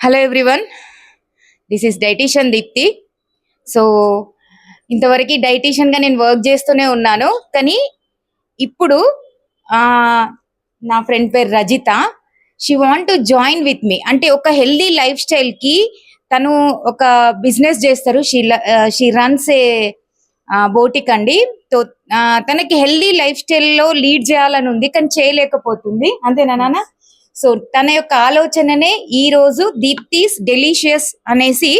Hello everyone this is dietitian Deepthi so ఇంతవరకు డైటీషియన్గా నేను వర్క్ చేస్తూనే ఉన్నాను. కానీ ఇప్పుడు నా ఫ్రెండ్ పేరు Rajitha. She want to join with me అంటే ఒక హెల్దీ లైఫ్ స్టైల్కి తను ఒక బిజినెస్ చేస్తారు. She she runs a boutique అండి. తో తనకి హెల్దీ లైఫ్ స్టైల్లో లీడ్ చేయాలని ఉంది కానీ చేయలేకపోతుంది. అంతేనా నాన్న? సో తన యొక్క ఆలోచననే ఈ రోజు దీప్తిస్ డెలిషియస్ అనేసి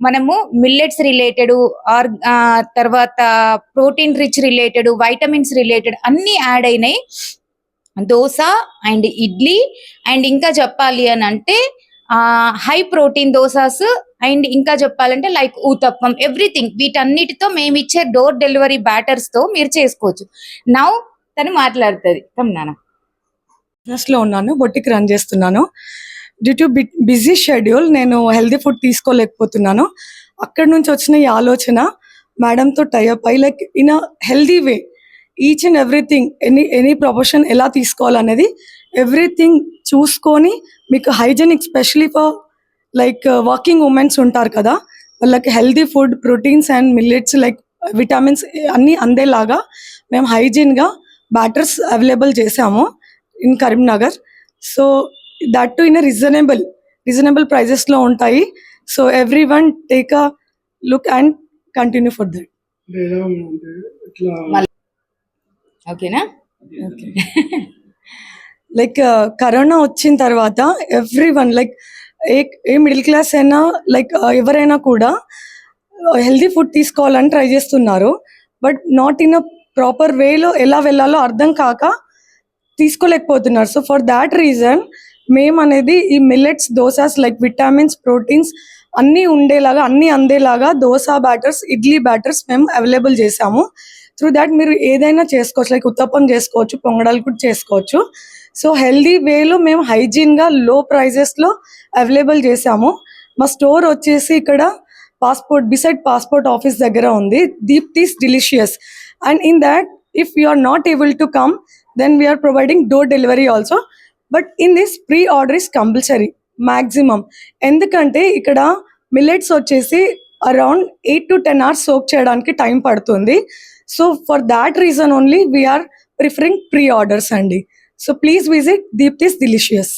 మనము మిల్లెట్స్ రిలేటెడ్ ఆర్ ఆ, తర్వాత protein rich related vitamins related అన్ని యాడ్ అయినాయి. దోశ అండ్ ఇడ్లీ అండ్ ఇంకా చెప్పాలి అని అంటే హై ప్రోటీన్ దోసాస్ అండ్ ఇంకా చెప్పాలంటే లైక్ ఊతప్పం ఎవ్రీథింగ్. వీటన్నిటితో మేము ఇచ్చే డోర్ డెలివరీ బ్యాటర్స్తో మీరు చేసుకోవచ్చు. నౌ తను మాట్లాడుతుంది. కమ్ నాన్న. బిజినెస్లో ఉన్నాను బొట్టికి రన్ చేస్తున్నాను. డ్యూ టు బిజీ షెడ్యూల్ నేను హెల్దీ ఫుడ్ తీసుకోలేకపోతున్నాను. అక్కడ నుంచి వచ్చిన ఈ ఆలోచన మేడంతో టైఅప్ అయి like in a healthy way each and everything any any profession ఎలా తీసుకోవాలనేది ఎవ్రీథింగ్ చూసుకొని మీకు hygienic specially for like working womens ఉంటారు కదా వాళ్ళకి healthy food proteins and millets like vitamins అన్నీ అందేలాగా మేము హైజీన్గా బ్యాటర్స్ అవైలబుల్ చేసాము in Karimnagar. So that to in reasonable reasonable ప్రైజెస్లో ఉంటాయి. So every one take a look and continue for that ఓకేనా? లైక్ కరోనా uh, వచ్చిన తర్వాత every one like a a middle class అయినా లైక్ uh, ఎవరైనా కూడా uh, healthy food తీసుకోవాలని try చేస్తున్నారు. But not in a proper వేలో ఎలా వెళ్ళాలో అర్థం కాక తీసుకోలేకపోతున్నారు. సో ఫర్ దాట్ రీజన్ మేము అనేది ఈ millets dosas like vitamins proteins అన్నీ ఉండేలాగా అన్నీ అందేలాగా దోశ బ్యాటర్స్ ఇడ్లీ బ్యాటర్స్ మేము అవైలబుల్ చేసాము త్రూ దాట్ మీరు ఏదైనా చేసుకోవచ్చు లైక్ ఉత్తప్పం చేసుకోవచ్చు పొంగడాలు కూడా చేసుకోవచ్చు. సో హెల్దీ వేలో మేము హైజీన్గా లో ప్రైజెస్లో అవైలబుల్ చేసాము మా స్టోర్ వచ్చేసి ఇక్కడ పాస్పోర్ట్ బిసైడ్ పాస్పోర్ట్ ఆఫీస్ దగ్గర ఉంది. Deepthi's delicious and in that if you are not able to come then we're providing door delivery also but in this pre order is compulsory maximum ఎందుకంటే ఇక్కడ millets వచ్చేసి around eight to ten hours soak చేయడానికి time పడుతుంది. So for that reason only we're preferring pre orders అండి. So please visit Deepthi's delicious